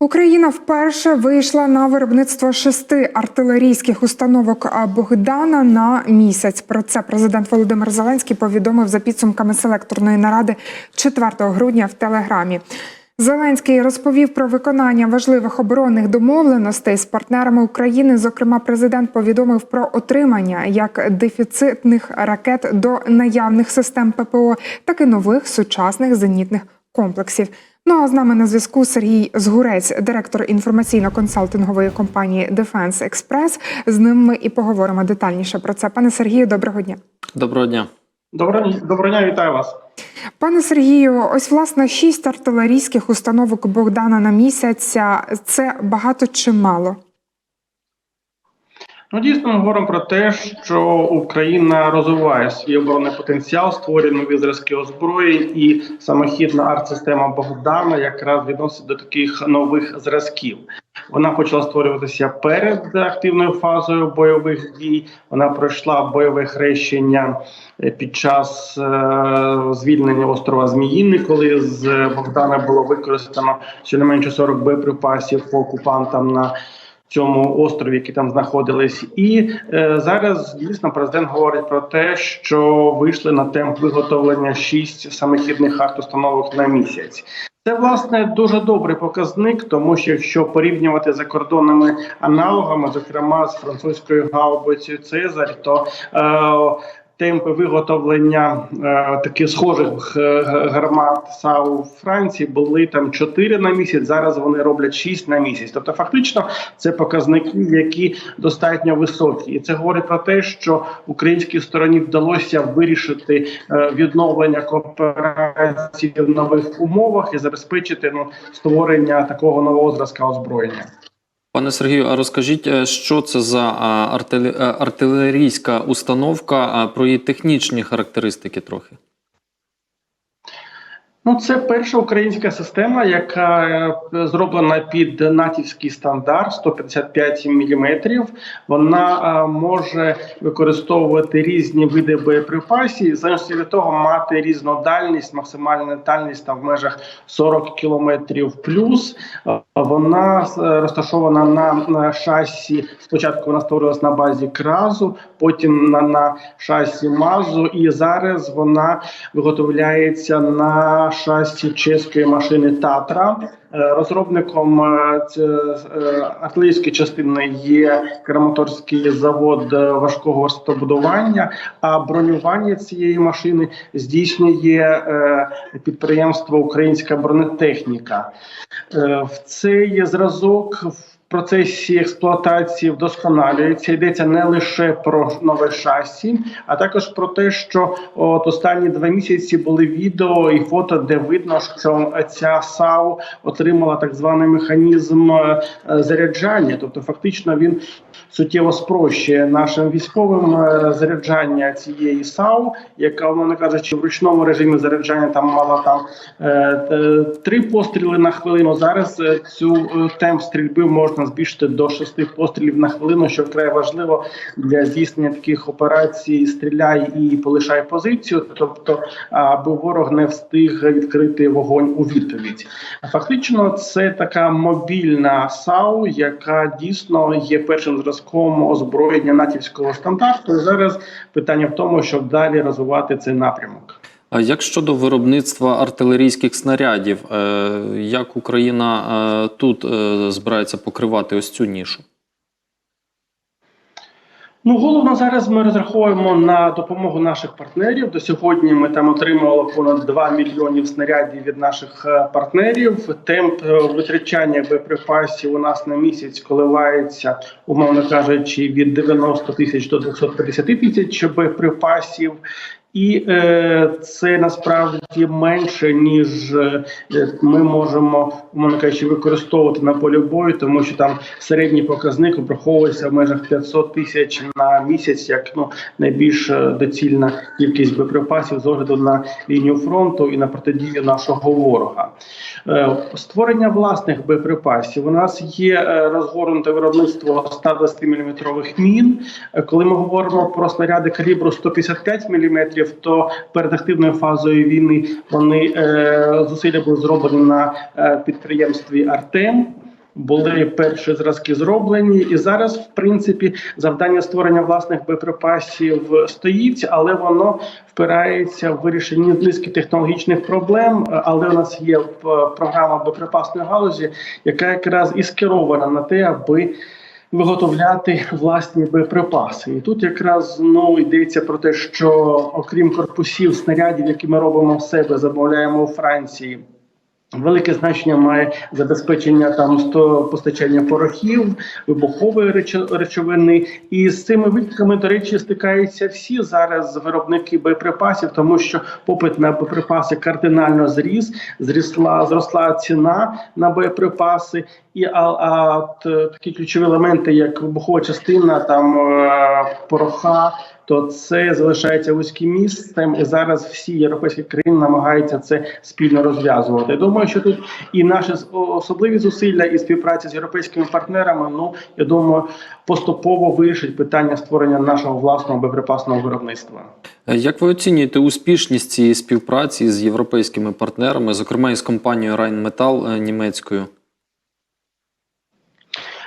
Україна вперше вийшла на виробництво шести артилерійських установок Богдана на місяць. Про це президент Володимир Зеленський повідомив за підсумками селекторної наради 4 грудня в Телеграмі. Зеленський розповів про виконання важливих оборонних домовленостей з партнерами України. Зокрема, президент повідомив про отримання як дефіцитних ракет до наявних систем ППО, так і нових сучасних зенітних комплексів. Ну а з нами на зв'язку Сергій Згурець, директор інформаційно-консалтингової компанії Defense Express. З ним ми і поговоримо детальніше про це. Пане Сергію, доброго дня. Доброго дня. Доброго, доброго дня, вітаю вас. Пане Сергію, ось власне шість артилерійських установок Богдана на місяць. Це багато чи мало? Ну, дійсно, ми говоримо про те, що Україна розвиває свій оборонний потенціал, створює нові зразки озброєнь, і самохідна артсистема Богдана якраз відносить до таких нових зразків. Вона почала створюватися перед активною фазою бойових дій. Вона пройшла бойове хрещення е, під час е звільнення острова Зміїни, коли з Богдана було використано щонайменше 40 боєприпасів по окупантам на цьому острові, які там знаходились, і е, зараз дійсно президент говорить про те, що вийшли на темп виготовлення шість самохідних арт-установок на місяць. Це власне дуже добрий показник, тому що якщо порівнювати за кордонними аналогами, зокрема з французькою гаубицею Цезарь, то е, Темпи виготовлення е, таких схожих е, гармат САУ Франції були там 4 на місяць. Зараз вони роблять 6 на місяць. Тобто, фактично, це показники, які достатньо високі, і це говорить про те, що українській стороні вдалося вирішити е, відновлення кооперації в нових умовах і забезпечити ну створення такого нового зразка озброєння. Пане Сергію, а розкажіть, е, що це за е, артилерійська установка, про її технічні характеристики трохи? Ну, це перша українська система, яка е, зроблена під натівський стандарт 155 мм. Вона е, може використовувати різні види боєприпасів, в залежності від того мати різну дальність, максимальна дальність там в межах 40 км плюс. Е, Вона розташована на, на шасі. Спочатку вона створилась на базі кразу, потім на, на шасі мазу, і зараз вона виготовляється на шасі чеської машини Татра. Е, Розробником е, е, артилерійської частини є Краматорський завод важкого верстобудування, а бронювання цієї машини здійснює підприємство Українська бронетехніка. В цей зразок процесі експлуатації вдосконалюється. Йдеться не лише про нове шасі, а також про те, що от останні два місяці були відео і фото, де видно, що ця САУ отримала так званий механізм е, заряджання, тобто фактично він. Суттєво спрощує нашим військовим е, заряджання цієї САУ, яка, умовно кажучи, в ручному режимі заряджання там мала там е, три постріли на хвилину. Зараз цю темп стрільби можна збільшити до шести пострілів на хвилину, що вкрай важливо для здійснення таких операцій стріляй і полишай позицію, тобто аби ворог не встиг відкрити вогонь у відповідь. Фактично, це така мобільна САУ, яка дійсно є першим зразком озброєння натівського стандарту. Зараз питання в тому, щоб далі розвивати цей напрямок. А як щодо виробництва артилерійських снарядів, е, як Україна е, тут е, збирається покривати ось цю нішу? Ну, головно зараз ми розраховуємо на допомогу наших партнерів. До сьогодні ми там отримали понад 2 мільйонів снарядів від наших партнерів. Темп витрачання боєприпасів у нас на місяць коливається, умовно кажучи, від 90 тисяч до 250 тисяч боєприпасів. І е, це насправді менше ніж е, ми можемо умовно кажучи, використовувати на полі бою, тому що там середній показник обраховується в межах 500 тисяч на місяць, як ну найбільш е, доцільна кількість боєприпасів з огляду на лінію фронту і на протидію нашого ворога. Е, Створення власних боєприпасів. У нас є е, розгорнуте виробництво 120 мм мін. Е, Коли ми говоримо про снаряди калібру 155 мм, то перед активною фазою війни вони е, зусилля були зроблені на е, підприємстві Артем. були перші зразки зроблені, і зараз, в принципі, завдання створення власних боєприпасів стоїть, але воно впирається в вирішення низки технологічних проблем. Але у нас є е, програма боєприпасної галузі, яка якраз і скерована на те, аби виготовляти власні боєприпаси. І тут якраз знову йдеться про те, що окрім корпусів снарядів, які ми робимо в себе, замовляємо у Франції. Велике значення має забезпечення там сто постачання порохів, вибухової речо- речовини, і з цими викликами, до речі, стикаються всі зараз виробники боєприпасів, тому що попит на боєприпаси кардинально зріс, зрісла зросла ціна на боєприпаси, і а, а такі ключові елементи, як вибухова частина, там е, пороха. То це залишається вузьким місцем, і зараз всі європейські країни намагаються це спільно розв'язувати. Я думаю, що тут і наші особливі зусилля і співпраця з європейськими партнерами. Ну я думаю, поступово вирішить питання створення нашого власного боєприпасного виробництва. Як ви оцінюєте успішність цієї співпраці з європейськими партнерами, зокрема із компанією Rheinmetall е, німецькою?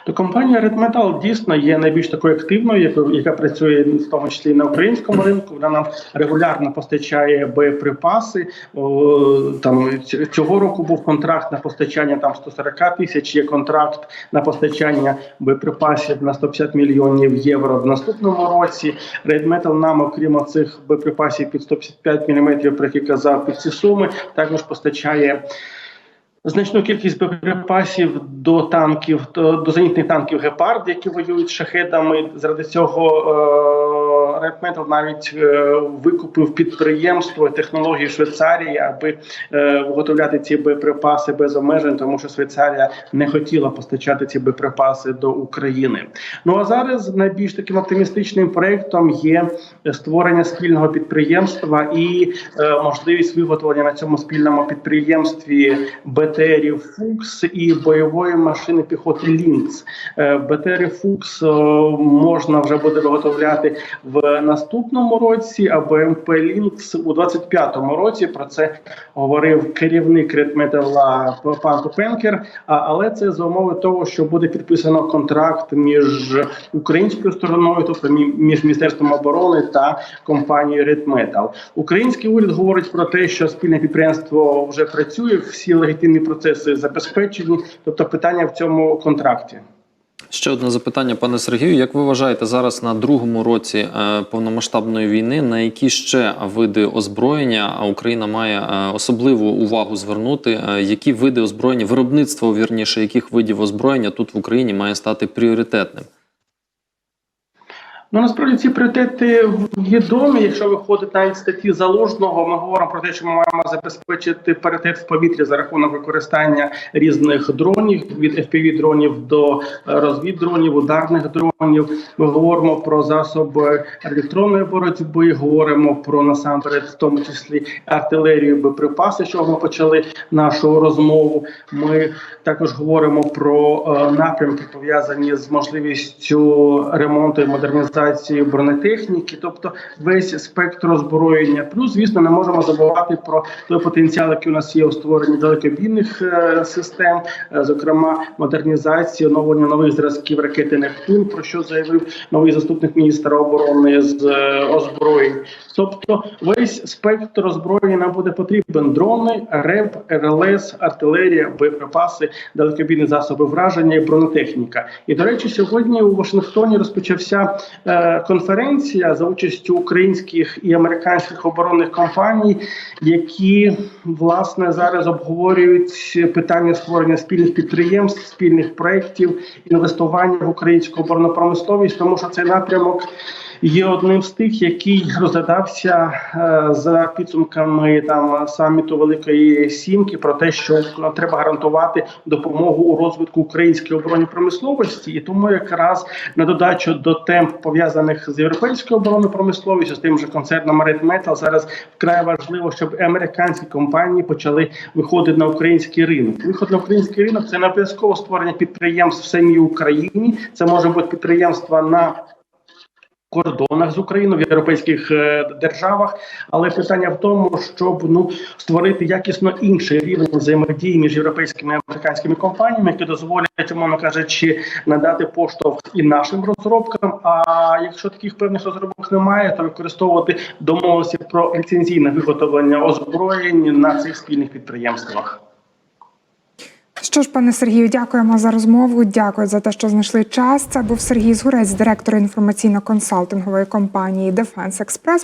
То компанія Red Metal дійсно є найбільш такою активною, яка, працює в тому числі на українському ринку. Вона нам регулярно постачає боєприпаси. О, там цього року був контракт на постачання там 140 тисяч. Є контракт на постачання боєприпасів на 150 мільйонів євро в наступному році. Red Metal нам, окрім цих боєприпасів під 155 мм, про які казав під ці суми, також постачає. Значну кількість боєприпасів до танків, до, до зенітних танків Гепард, які воюють з шахедами. Заради цього Metal навіть е, викупив підприємство технології Швейцарії, аби е, виготовляти ці боєприпаси без обмежень, тому що Швейцарія не хотіла постачати ці боєприпаси до України. Ну а зараз найбільш таким оптимістичним проектом є створення спільного підприємства і е, можливість виготовлення на цьому спільному підприємстві БТРів Фукс і бойової машини піхоти Лінкс. Е, БТРи Фукс можна вже буде виготовляти в наступному році, а БМП Лінкс у 25-му році. Про це говорив керівник Редметала пан Тупенкер. А, але це за умови того, що буде підписано контракт між українською стороною, тобто мі- між міністерством оборони та компанією Редметал. Український уряд говорить про те, що спільне підприємство вже працює, всі легітимні процеси забезпечені. Тобто питання в цьому контракті. Ще одне запитання, пане Сергію. Як ви вважаєте зараз на другому році е, повномасштабної війни, на які ще види озброєння Україна має е, особливу увагу звернути? Е, Які види озброєння, виробництво вірніше, яких видів озброєння тут в Україні має стати пріоритетним? Ну насправді ці пріоритети відомі. Якщо виходить навіть статті залужного, ми говоримо про те, що ми маємо забезпечити паритет в повітрі за рахунок використання різних дронів від fpv дронів до е, розвіддронів, ударних дронів. Ми говоримо про засоби електронної боротьби, говоримо про насамперед, в тому числі артилерію, боєприпаси, що ми почали нашу розмову. Ми також говоримо про е, напрямки пов'язані з можливістю ремонту і модернізації бронетехніки, тобто весь спектр озброєння. Плюс, звісно, не можемо забувати про той потенціал, який у нас є у створенні далекобійних е, систем, е, зокрема модернізації, оновлення нових зразків ракети Нептун, про що заявив новий заступник міністра оборони з е, озброєнь. Тобто, весь спектр озброєння нам буде потрібен: дрони, РЕП, РЛС, артилерія, боєприпаси, далекобійні засоби враження і бронетехніка. І до речі, сьогодні у Вашингтоні розпочався конференція за участю українських і американських оборонних компаній, які власне зараз обговорюють питання створення спільних підприємств, спільних проєктів, інвестування в українську оборонну промисловість, тому що цей напрямок є одним з тих, який розглядався е, за підсумками там саміту Великої Сімки про те, що треба гарантувати допомогу у розвитку української оборонної промисловості, і тому якраз на додачу до темп пов'язаних з європейською оборонною промисловістю, з тим же концерном Red Metal, зараз вкрай важливо, щоб американські компанії почали виходити на український ринок. Виход на український ринок це не обов'язково створення підприємств в самій Україні. Це може бути підприємства на кордонах з Україною в європейських е, державах, але питання в тому, щоб ну створити якісно інший рівень взаємодії між європейськими і американськими компаніями, які дозволять, умовно кажучи, надати поштовх і нашим розробкам. А якщо таких певних розробок немає, то використовувати домовленості про ліцензійне виготовлення озброєнь на цих спільних підприємствах. Що ж, пане Сергію, дякуємо за розмову. Дякую за те, що знайшли час. Це був Сергій Згурець, директор інформаційно-консалтингової компанії Defense Express.